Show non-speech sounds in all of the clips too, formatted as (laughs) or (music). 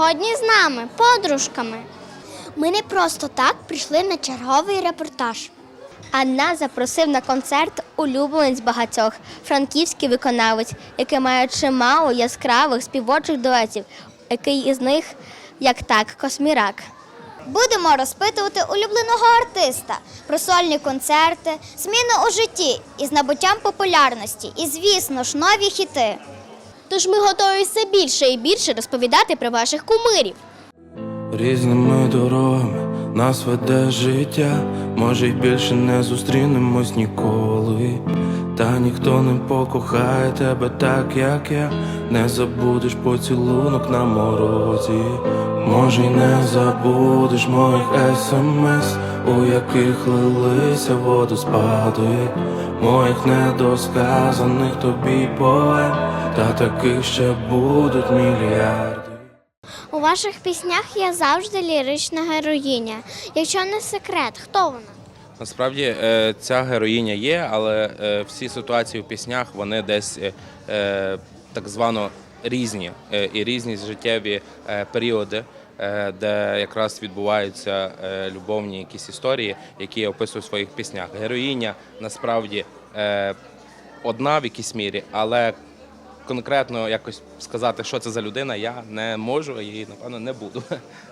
сьогодні з нами, подружками. Ми не просто так прийшли на черговий репортаж. А нас запросив на концерт улюбленець багатьох франківський виконавець, який має чимало яскравих співочих дуетів, який із них як так Космірак. Будемо розпитувати улюбленого артиста про сольні концерти, зміни у житті із набуттям популярності і, звісно ж, нові хіти. Тож ми готові все більше і більше розповідати про ваших кумирів. Різними дорогами нас веде життя, може й більше не зустрінемось ніколи. Та ніхто не покохає тебе так, як я, не забудеш поцілунок на морозі. Може, й не забудеш моїх смс, у яких лилися водоспади, моїх недосказаних тобі поем, та таких ще будуть мільярди. У ваших піснях є завжди лірична героїня. Якщо не секрет, хто вона? Насправді е, ця героїня є, але е, всі ситуації в піснях вони десь е, так звано різні і різні життєві періоди, де якраз відбуваються любовні якісь історії, які я описую в своїх піснях. Героїня насправді одна в якійсь мірі, але конкретно якось сказати, що це за людина, я не можу і напевно не буду.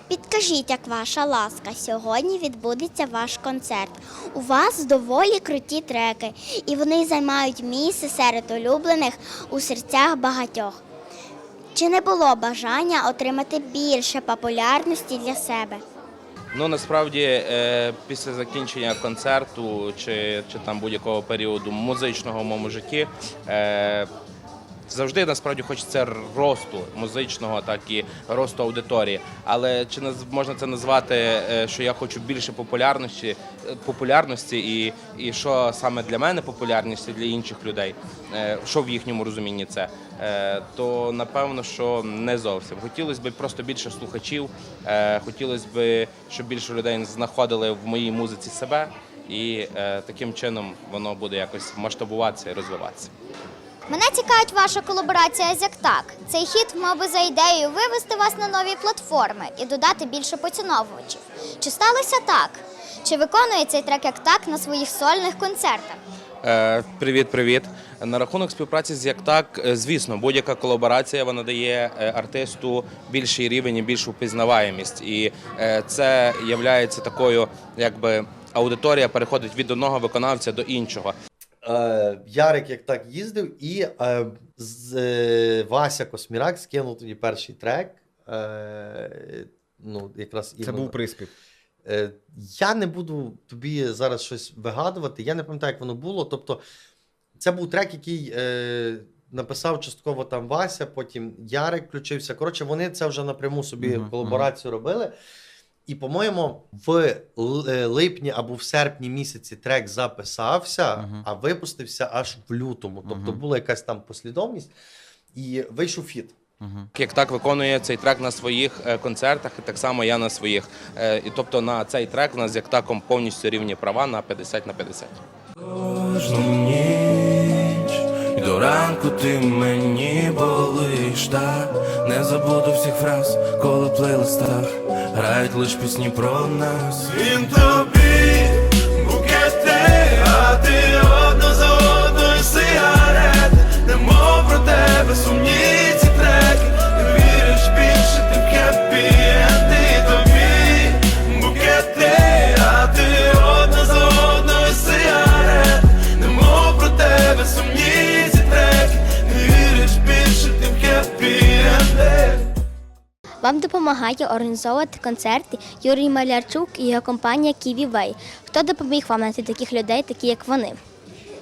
Підкажіть, як ваша ласка, сьогодні відбудеться ваш концерт. У вас доволі круті треки, і вони займають місце серед улюблених у серцях багатьох. Чи не було бажання отримати більше популярності для себе? Ну насправді е, після закінчення концерту чи, чи там будь-якого періоду музичного в моєму житті. Завжди насправді хочеться росту музичного, так і росту аудиторії. Але чи можна це назвати, е, що я хочу більше популярності, популярності, і, і що саме для мене популярність і для інших людей, е, що в їхньому розумінні це, е, то напевно, що не зовсім. Хотілося б просто більше слухачів, хотілося б, щоб більше людей знаходили в моїй музиці себе, і таким чином воно буде якось масштабуватися і розвиватися. Мене цікавить ваша колаборація з Яктак. Цей хіт мав би за ідеєю вивести вас на нові платформи і додати більше поціновувачів. Чи сталося так? Чи виконує цей трек Яктак на своїх сольних концертах? Е, Привіт, привіт. На рахунок співпраці з Яктак, е, звісно, будь-яка колаборація вона дає е, артисту більший рівень і більшу впізнаваємість. І е, це є такою, якби аудиторія переходить від одного виконавця до іншого. Е, Ярик як так їздив, і е, з, е, Вася Космірак скинув тоді перший трек. Е, ну, якраз Це іменно. був приспів. Е, я не буду тобі зараз щось вигадувати, я не пам'ятаю, як воно було. Тобто, це був трек, який е, написав частково там Вася, потім Ярик включився. Коротше, вони це вже напряму собі Мгм, колаборацію робили. І, по-моєму, в е, липні або в серпні місяці трек записався, Мгм. а випустився аж в лютому. Тобто Мгм. була якась там послідовність, і вийшов фіт. Угу. Як так виконує цей трек на своїх е, концертах, і так само я на своїх. Е, І тобто на цей трек у нас з Яктаком повністю рівні права на 50 на 50. Кожну ніч і до ранку ти мені болиш так Не забуду всіх фраз, коли плейлистах грають лиш пісні про нас. Він тобі Вам допомагає організовувати концерти Юрій Малярчук і його компанія Ківі Вей. Хто допоміг вам знайти таких людей, такі як вони?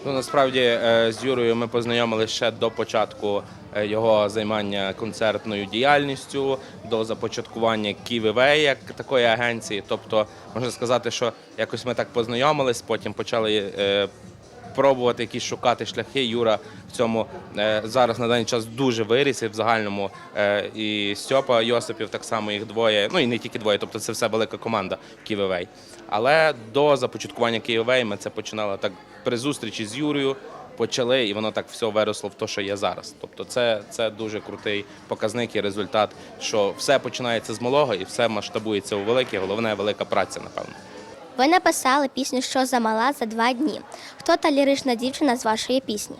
Ну насправді е, з Юрою ми познайомилися ще до початку е, його займання концертною діяльністю, до започаткування Ківівей як такої агенції. Тобто, можна сказати, що якось ми так познайомились, потім почали. Пробувати якісь шукати шляхи. Юра в цьому е, зараз на даний час дуже виріс і в загальному. Е, і Стьопа Йосипів так само їх двоє. Ну і не тільки двоє, тобто це все велика команда Києвей. Але до започаткування Києвей ми це починали так при зустрічі з Юрою. почали, і воно так все виросло в те, що є зараз. Тобто, це, це дуже крутий показник і результат, що все починається з малого і все масштабується у велике. Головне велика праця, напевно. Ви написали пісню Що замала за два дні. Хто та лірична дівчина з вашої пісні?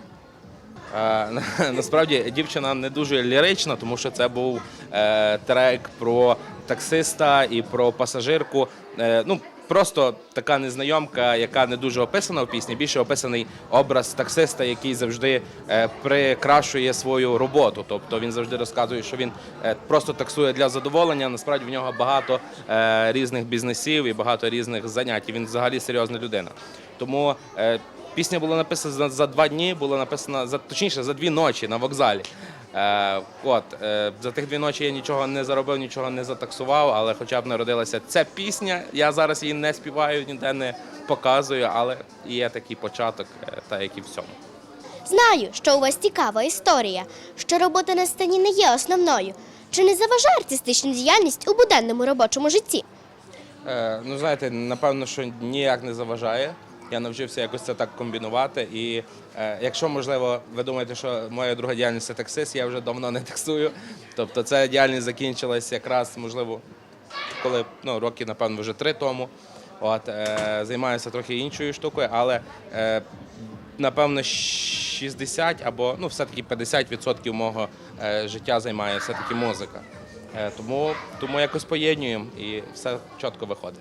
(laughs) Насправді дівчина не дуже лірична, тому що це був е, трек про таксиста і про пасажирку. Е, ну, просто така незнайомка, яка не дуже описана в пісні. Більше описаний образ таксиста, який завжди е, прикрашує свою роботу. Тобто він завжди розказує, що він е, просто таксує для задоволення. Насправді в нього багато е, різних бізнесів і багато різних занять. І Він взагалі серйозна людина. Тому Пісня була написана за два дні, була написана за точніше за дві ночі на вокзалі. Е, от е, за тих дві ночі я нічого не заробив, нічого не затаксував, але хоча б народилася ця пісня. Я зараз її не співаю, ніде не показую, але є такий початок, е, та як і всьому. Знаю, що у вас цікава історія, що робота на сцені не є основною. Чи не заважає артистична діяльність у буденному робочому житті? Е, ну, знаєте, напевно, що ніяк не заважає. Я навчився якось це так комбінувати. І е, якщо можливо, ви думаєте, що моя друга діяльність це таксист, я вже давно не таксую. Тобто ця діяльність закінчилась якраз, можливо, коли ну, роки, напевно, вже три тому. От, е, займаюся трохи іншою штукою, але е, напевно 60 або ну, все-таки 50% мого е, життя займає все-таки музика. Е, тому, тому якось поєднуємо і все чітко виходить.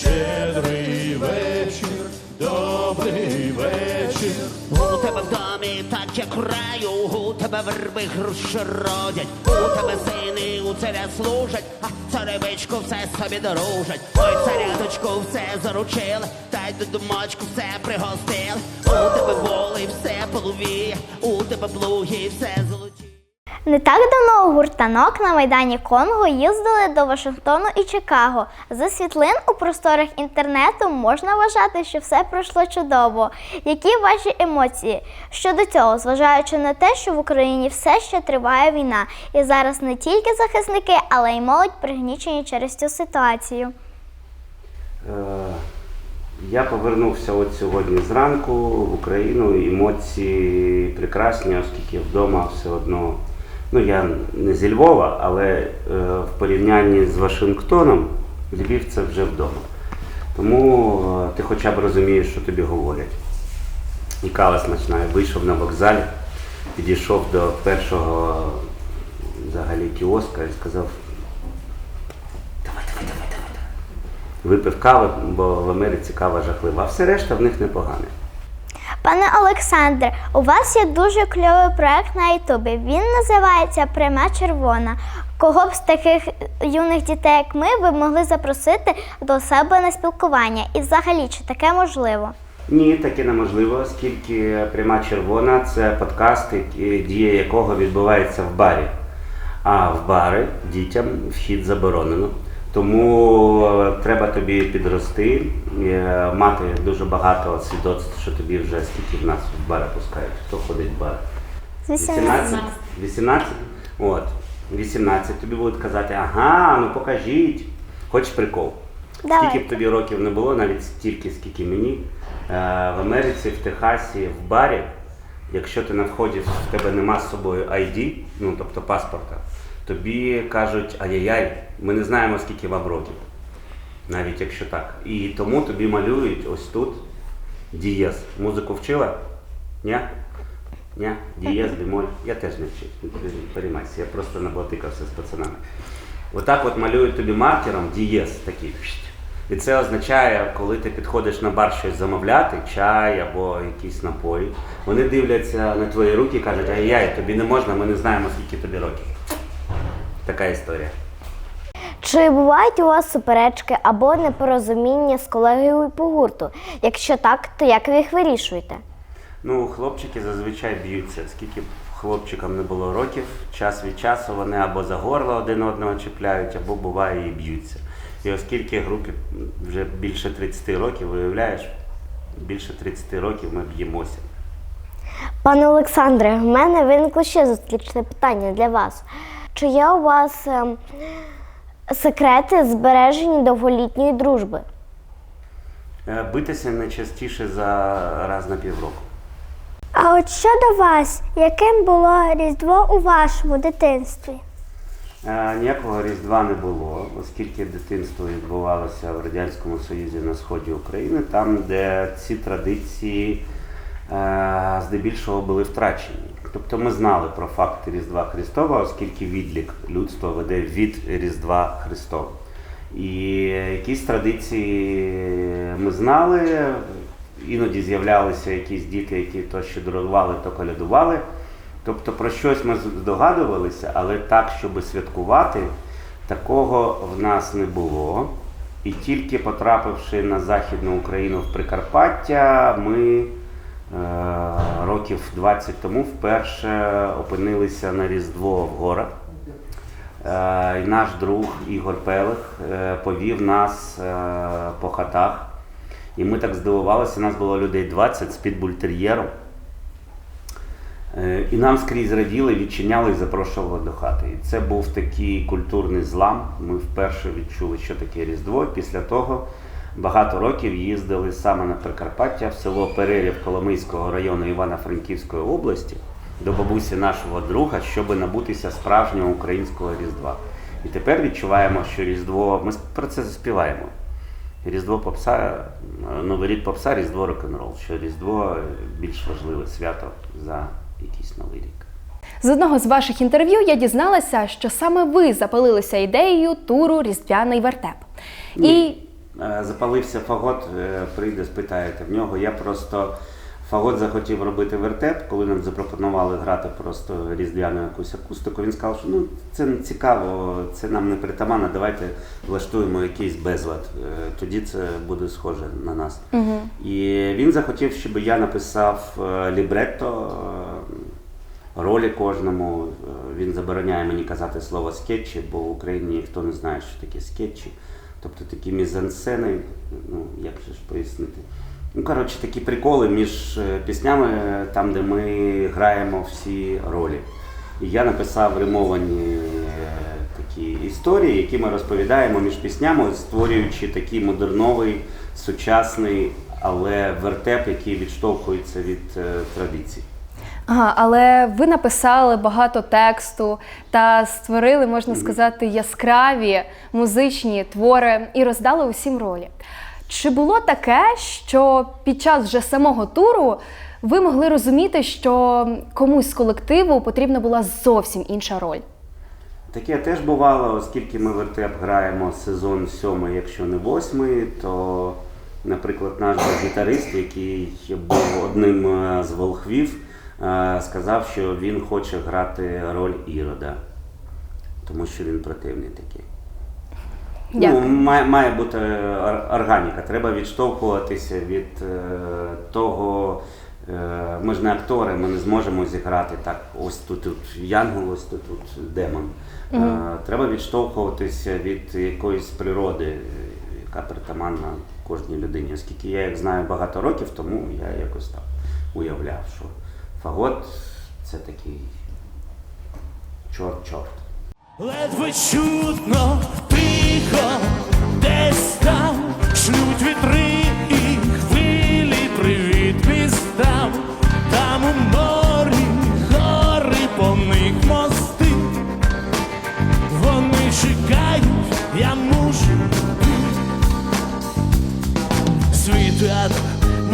Щедрий вечір, добрий вечір. У тебе в домі так як раю, у тебе верби груші родять, у тебе сини у царя служать, а царевичку все собі дорожать. Ой, царяточку все заручили, та й до домочку все пригостили. У тебе воли все половіє, у тебе плуги все. Не так давно гуртанок на майдані Конго їздили до Вашингтону і Чикаго. За світлин у просторах інтернету можна вважати, що все пройшло чудово. Які ваші емоції щодо цього, зважаючи на те, що в Україні все ще триває війна, і зараз не тільки захисники, але й молодь пригнічені через цю ситуацію. Е, Я повернувся от сьогодні зранку в Україну. Емоції прекрасні, оскільки вдома все одно. Ну, я не зі Львова, але е, в порівнянні з Вашингтоном Львів це вже вдома. Тому е, ти хоча б розумієш, що тобі говорять. І кава смачна. Вийшов на вокзалі, підійшов до першого взагалі кіоска і сказав, давай, давай, давай, давай. давай». Випив кави, бо в Америці кава жахлива, а все решта в них непогане. Пане Олександре, у вас є дуже кльовий проект на Ютубі. Він називається Пряма червона. Кого б з таких юних дітей, як ми, ви могли запросити до себе на спілкування? І взагалі, чи таке можливо? Ні, таке неможливо, оскільки пряма червона це подкаст, дія якого відбувається в барі. А в бари дітям вхід заборонено. Тому е, треба тобі підрости, е, мати дуже багато свідоцтв, що тобі вже скільки в нас в бари пускають. Хто ходить в бар? 18. 18? От. 18 тобі будуть казати, ага, ну покажіть. Хоч прикол. Давайте. Скільки б тобі років не було, навіть стільки, скільки мені. е, В Америці, в Техасі, в барі, якщо ти на вході в тебе нема з собою ID, ну тобто паспорта, тобі кажуть, ай-яй-яй, ми не знаємо, скільки вам років. Навіть якщо так. І тому тобі малюють ось тут дієз. Музику вчила? Ні? Ні? Дієз, бемоль. Я теж не вчив. Переймайся, я просто наблатикався з пацанами. Отак от малюють тобі маркером дієз такий. І це означає, коли ти підходиш на бар щось замовляти, чай або якісь напої, вони дивляться на твої руки і кажуть, ай-яй, тобі не можна, ми не знаємо, скільки тобі років. Така історія. Чи бувають у вас суперечки або непорозуміння з колегою по гурту? Якщо так, то як ви їх вирішуєте? Ну, хлопчики зазвичай б'ються. Скільки б хлопчикам не було років, час від часу вони або за горло один одного чіпляють, або буває і б'ються. І оскільки групі вже більше 30 років, виявляєш, більше 30 років ми б'ємося. Пане Олександре, в мене виникло ще зустрічне питання для вас. Чи є у вас ем, секрети збереження довголітньої дружби? Е, Битися не частіше за раз на півроку. А от щодо вас, яким було Різдво у вашому дитинстві? Е, Ніякого Різдва не було, оскільки дитинство відбувалося в Радянському Союзі на сході України, там, де ці традиції е, здебільшого були втрачені. Тобто ми знали про факт Різдва Христова, оскільки відлік людства веде від Різдва Христова. І якісь традиції ми знали, іноді з'являлися якісь діти, які то щедрували, то колядували. Тобто про щось ми здогадувалися, але так, щоб святкувати, такого в нас не було. І тільки потрапивши на Західну Україну в Прикарпаття, ми е, років 20 тому вперше опинилися на Різдво в горах. Е, і наш друг Ігор Пелих е, повів нас е, по хатах. І ми так здивувалися, нас було людей 20 з підбультер'єром. Е, І нам скрізь раділи, відчиняли і запрошували до хати. І це був такий культурний злам. Ми вперше відчули, що таке Різдво. Після того багато років їздили саме на Прикарпаття в село Перерів Коломийського району Івано-Франківської області до бабусі нашого друга, щоб набутися справжнього українського Різдва. І тепер відчуваємо, що Різдво, ми про це заспіваємо. Різдво попса, е, Новий рік попса, Різдво рок-н-рол. Що Різдво е, більш важливе свято за якийсь новий рік. З одного з ваших інтерв'ю я дізналася, що саме ви запалилися ідеєю туру Різдвяний вертеп. І Е, Запалився фагот, е, прийде, спитаєте в нього. Я просто фагот захотів робити вертеп, коли нам запропонували грати просто різдвяну якусь акустику. Він сказав, що ну це не цікаво, це нам не притаманно, давайте влаштуємо якийсь безлад. Е, Тоді це буде схоже на нас. І він захотів, щоб я написав е, лібретто. е, Ролі кожному Е, він забороняє мені казати слово скетчі, бо в Україні ніхто не знає, що таке скетчі. Тобто такі мізансцени, ну як же ж пояснити. Ну, коротше, такі приколи між е, піснями, е, там, де ми граємо всі ролі. І я написав римовані е, такі історії, які ми розповідаємо між піснями, створюючи такий модерновий, сучасний, але вертеп, який відштовхується від традицій. Ага, але ви написали багато тексту та створили, можна сказати, яскраві музичні твори і роздали усім ролі. Чи було таке, що під час вже самого туру ви могли розуміти, що комусь з колективу потрібна була зовсім інша роль? Таке теж бувало, оскільки ми вертеп граємо сезон сьомий, якщо не восьмий, то, наприклад, наш гітарист, який був одним е, з волхвів, сказав, що він хоче грати роль Ірода, тому що він противний такий. Дякую. Ну, має, має бути органіка. Треба відштовхуватися від е, того. Е, ми ж не актори, ми не зможемо зіграти так. Ось тут, тут янгол, ось тут, тут демон. Е, треба відштовхуватися від якоїсь природи, е, яка притаманна кожній людині. Оскільки я їх знаю багато років, тому я якось так уявляв, що фагот це такий чорт-чорт. Ледве чутно, тихо, десь там шлють вітри і хвилі привіт містам, там у морі гори по них мости. Вони чекають, я мушу Свій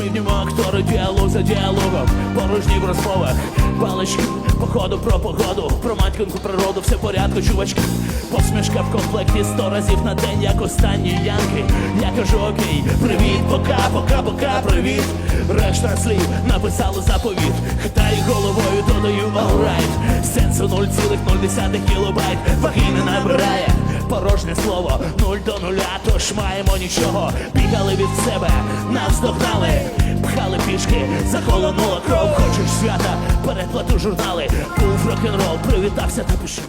театр, ми в актори, діалог за діалогом, порожні в розмовах, палички, походу про погоду, про матінку природу, все порядку, чувачки. Посмішка в комплекті сто разів на день, як останні янки. Я кажу окей, привіт, пока, пока, пока, привіт. Решта слів написали заповіт. Хитаю головою, додаю alright. Сенсу 0,0 кілобайт, ваги набирає. порожнє слово, нуль до нуля, тож маємо нічого. Бігали від себе, нас догнали, пхали пішки, захолонула кров, хочеш свята, передплату журнали, був рок-н-рол, привітався та пішов.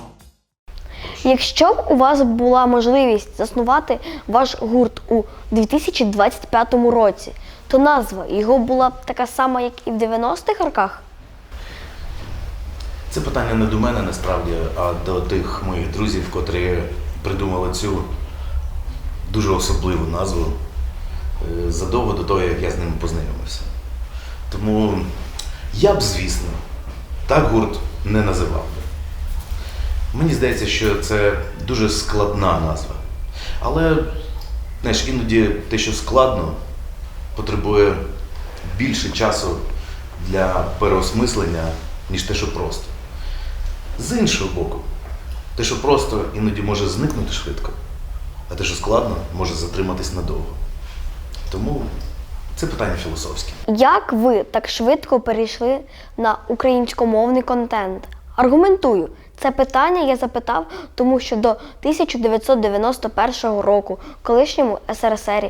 Якщо б у вас була можливість заснувати ваш гурт у 2025 році, то назва його була б така сама, як і в 90-х роках? Це питання не до мене насправді, а до тих моїх друзів, котрі придумали цю дуже особливу назву е, задовго до того, як я з ними познайомився. Тому я б, звісно, так гурт не називав би. Мені здається, що це дуже складна назва. Але, знаєш, іноді те, що складно, потребує більше часу для переосмислення, ніж те, що просто. З іншого боку, те, що просто іноді може зникнути швидко, а те, що складно, може затриматись надовго. Тому це питання філософське. Як ви так швидко перейшли на українськомовний контент? Аргументую, це питання я запитав, тому що до 1991 року, в колишньому СРСР,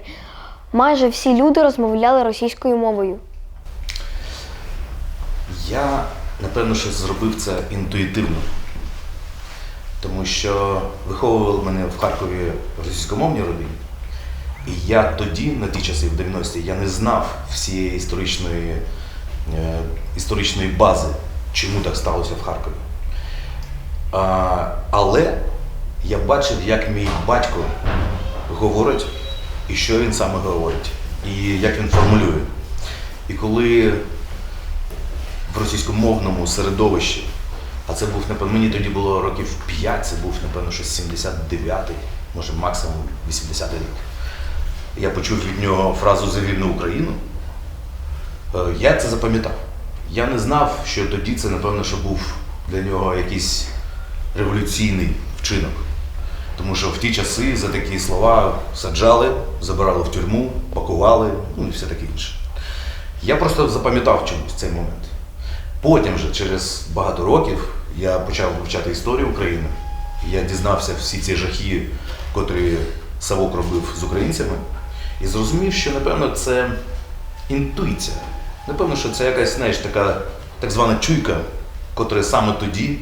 майже всі люди розмовляли російською мовою. Я, напевно, що зробив це інтуїтивно. Тому що виховували мене в Харкові російськомовні родині. І я тоді, на ті часи, в 90-ті, я не знав всієї історичної, е, історичної бази, чому так сталося в Харкові. А, але я бачив, як мій батько говорить, і що він саме говорить, і як він формулює. І коли в російськомовному середовищі, а це був, напевно, мені тоді було років 5, це був, напевно, щось 79-й, може максимум 80-й рік. Я почув від нього фразу за вільну Україну. Е, Я це запам'ятав. Я не знав, що тоді це, напевно, що був для нього якийсь революційний вчинок. Тому що в ті часи за такі слова саджали, забирали в тюрму, пакували, ну і все таке інше. Я просто запам'ятав чомусь цей момент. Потім же, через багато років, я почав вивчати історію України. Я дізнався всі ці жахи, котрі Савок робив з українцями, і зрозумів, що напевно це інтуїція. Напевно, що це якась, знаєш, така так звана чуйка, котра саме тоді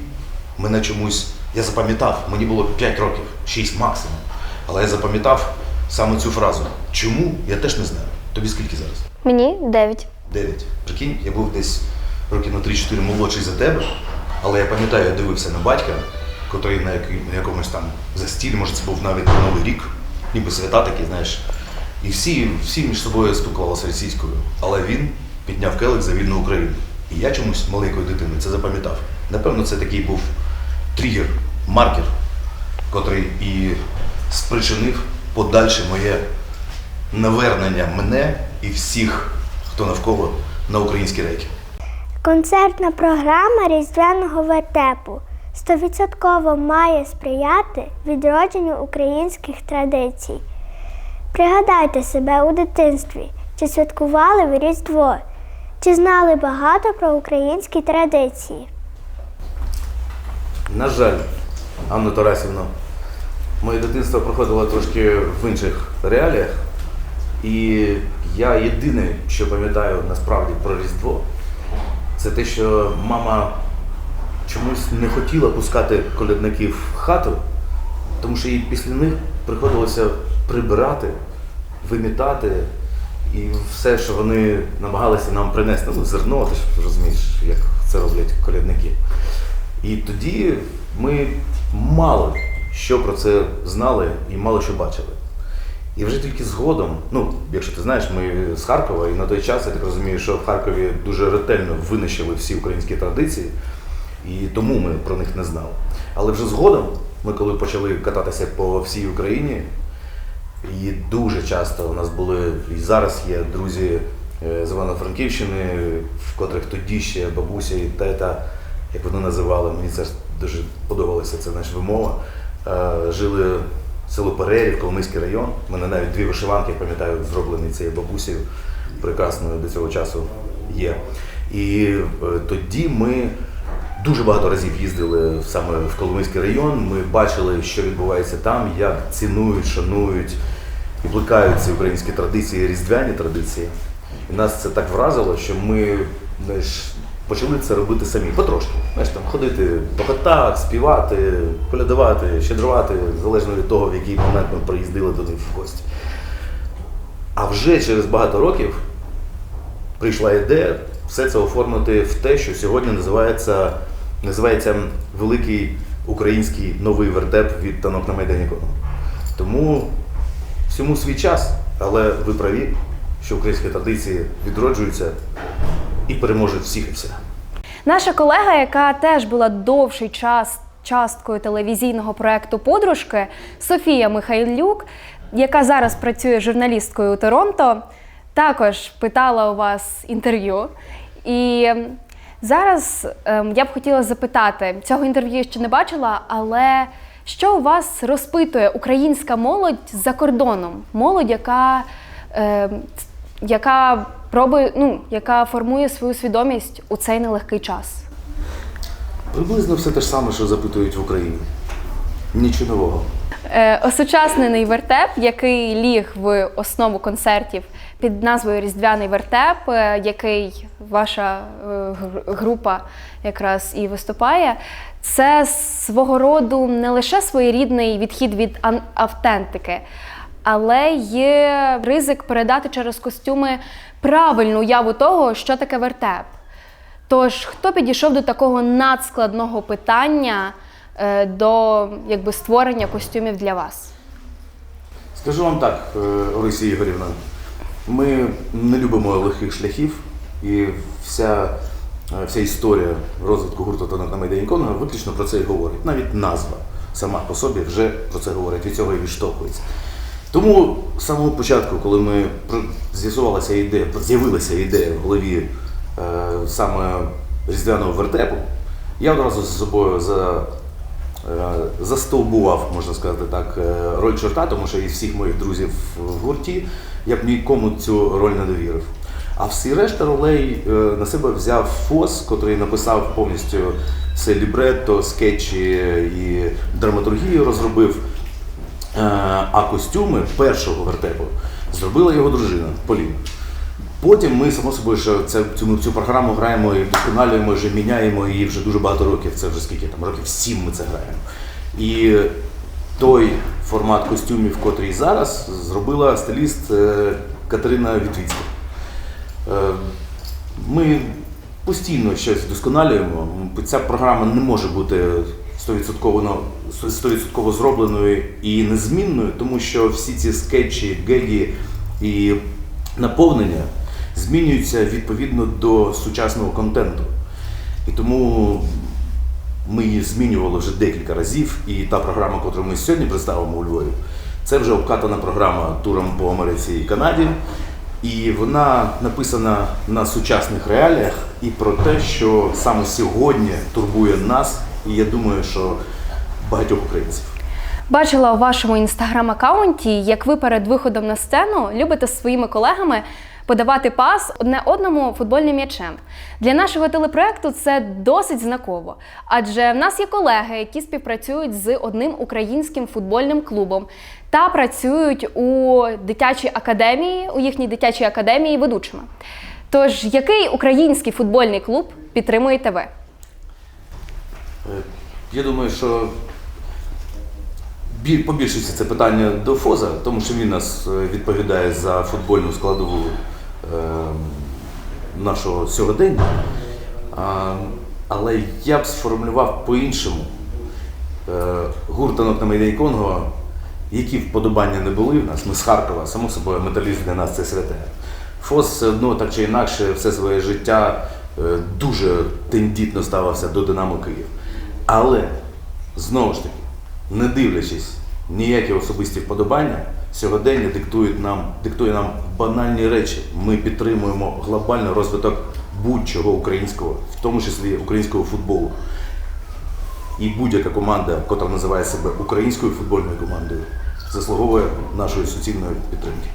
мене чомусь. Я запам'ятав, мені було 5 років, 6 максимум. Але я запам'ятав саме цю фразу. Чому? Я теж не знаю. Тобі скільки зараз? Мені 9. 9. Прикинь, я був десь років на 3-4 молодший за тебе, але я пам'ятаю, я дивився на батька, котрий на, якомусь там застілі, може це був навіть Новий рік, ніби свята такі, знаєш. І всі, всі між собою спілкувалися російською. Але він підняв келих за вільну Україну. І я чомусь маленькою дитиною це запам'ятав. Напевно, це такий був тригер, маркер, котрий і спричинив подальше моє навернення мене і всіх, хто навколо на українські рейки. Концертна програма різдвяного вертепу стовідсотково має сприяти відродженню українських традицій. Пригадайте себе у дитинстві, чи святкували ви Різдво, чи знали багато про українські традиції. На жаль, Анна Тарасівна, моє дитинство проходило трошки в інших реаліях. І я єдине, що пам'ятаю насправді про Різдво, це те, що мама чомусь не хотіла пускати колядників в хату, тому що їй після них приходилося прибирати, вимітати і все, що вони намагалися нам принести, ну, зерно, ти ж розумієш, як це роблять колядники. І тоді ми мало що про це знали і мало що бачили. І вже тільки згодом, ну, якщо ти знаєш, ми з Харкова, і на той час я так розумію, що в Харкові дуже ретельно винищили всі українські традиції, і тому ми про них не знали. Але вже згодом, ми коли почали кататися по всій Україні, і дуже часто у нас були, і зараз є друзі е, з Івано-Франківщини, в котрих тоді ще бабуся і тета, як вони називали, мені це дуже подобалося, це наша вимова. е, Жили село Перерів, Коломийський район. У мене навіть дві вишиванки, я пам'ятаю, зроблені цією бабусею, прекрасною до цього часу є. І е, тоді ми дуже багато разів їздили саме в Коломийський район. Ми бачили, що відбувається там, як цінують, шанують і плекають ці українські традиції, різдвяні традиції. І нас це так вразило, що ми знаєш, почали це робити самі, потрошки. Знаєш, там ходити по хатах, співати, колядувати, щедрувати, залежно від того, в який момент ми приїздили туди в гості. А вже через багато років прийшла ідея все це оформити в те, що сьогодні називається, називається Великий український новий вертеп від танок на Майдані Кону. Тому всьому свій час, але ви праві, що українські традиції відроджуються і переможуть всіх і вся. Наша колега, яка теж була довший час часткою телевізійного проекту Подружки, Софія Михайлюк, яка зараз працює журналісткою у Торонто, також питала у вас інтерв'ю. І ем, зараз ем, я б хотіла запитати, цього інтерв'ю я ще не бачила, але що у вас розпитує українська молодь за кордоном? Молодь, яка, ем, яка пробує, ну, яка формує свою свідомість у цей нелегкий час. Приблизно все те ж саме, що запитують в Україні. Нічого нового. Е, Осучаснений вертеп, який ліг в основу концертів під назвою Різдвяний вертеп, е, який ваша е, група якраз і виступає, це свого роду не лише своєрідний відхід від автентики, але є ризик передати через костюми правильну уяву того, що таке вертеп. Тож, хто підійшов до такого надскладного питання е, до якби, створення костюмів для вас? Скажу вам так, е, Ігорівна, ми не любимо легких шляхів, і вся, е, вся історія розвитку гурту «Танок на Конга виключно про це і говорить. Навіть назва сама по собі вже про це говорить, від цього і відштовхується. Тому з самого початку, коли ми з'ясувалася ідея, з'явилася ідея в голові е, саме різдвяного вертепу, я одразу з собою за Е, застовбував, можна сказати так, е, роль чорта, тому що із всіх моїх друзів в гурті я б нікому цю роль не довірив. А всі решта ролей е, на себе взяв Фос, котрий написав повністю все лібретто, скетчі і драматургію розробив. Е, А костюми першого вертепу зробила його дружина Поліна. Потім ми, само собою, що це, цю, цю програму граємо і вдосконалюємо, вже міняємо її вже дуже багато років. Це вже скільки там років сім ми це граємо. І той формат костюмів, котрий зараз, зробила стиліст е, Катерина Вітвіцька. Е, Ми постійно щось вдосконалюємо. Ця програма не може бути 100% на- 100% зробленою і незмінною, тому що всі ці скетчі, гегі і наповнення змінюються відповідно до сучасного контенту. І тому ми її змінювали вже декілька разів, і та програма, яку ми сьогодні представимо у Львові, це вже обкатана програма туром по Америці і Канаді. І вона написана на сучасних реаліях і про те, що саме сьогодні турбує нас, і я думаю, що багатьох українців. Бачила у вашому інстаграм-аккаунті, як ви перед виходом на сцену любите з своїми колегами подавати пас одне одному футбольним м'ячем. Для нашого телепроекту це досить знаково, адже в нас є колеги, які співпрацюють з одним українським футбольним клубом та працюють у дитячій академії, у їхній дитячій академії ведучими. Тож, який український футбольний клуб підтримуєте ви? Я думаю, що по це питання до Фоза, тому що він нас е, відповідає за футбольну складову е, нашого сьогодення. Але я б сформулював по-іншому. Е, гурт «Танок на Майдані Конго, які вподобання не були в нас, ми з Харкова, само собою, металіст для нас це святе. Фос все одно так чи інакше все своє життя е, дуже тендітно ставився до Динамо Київ. Але знову ж таки, не дивлячись ніякі особисті вподобання, сьогодення диктують нам, диктує нам банальні речі. Ми підтримуємо глобальний розвиток будь-чого українського, в тому числі українського футболу. І будь-яка команда, яка називає себе українською футбольною командою, заслуговує нашої суцільної підтримки.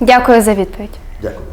Дякую за відповідь. Дякую.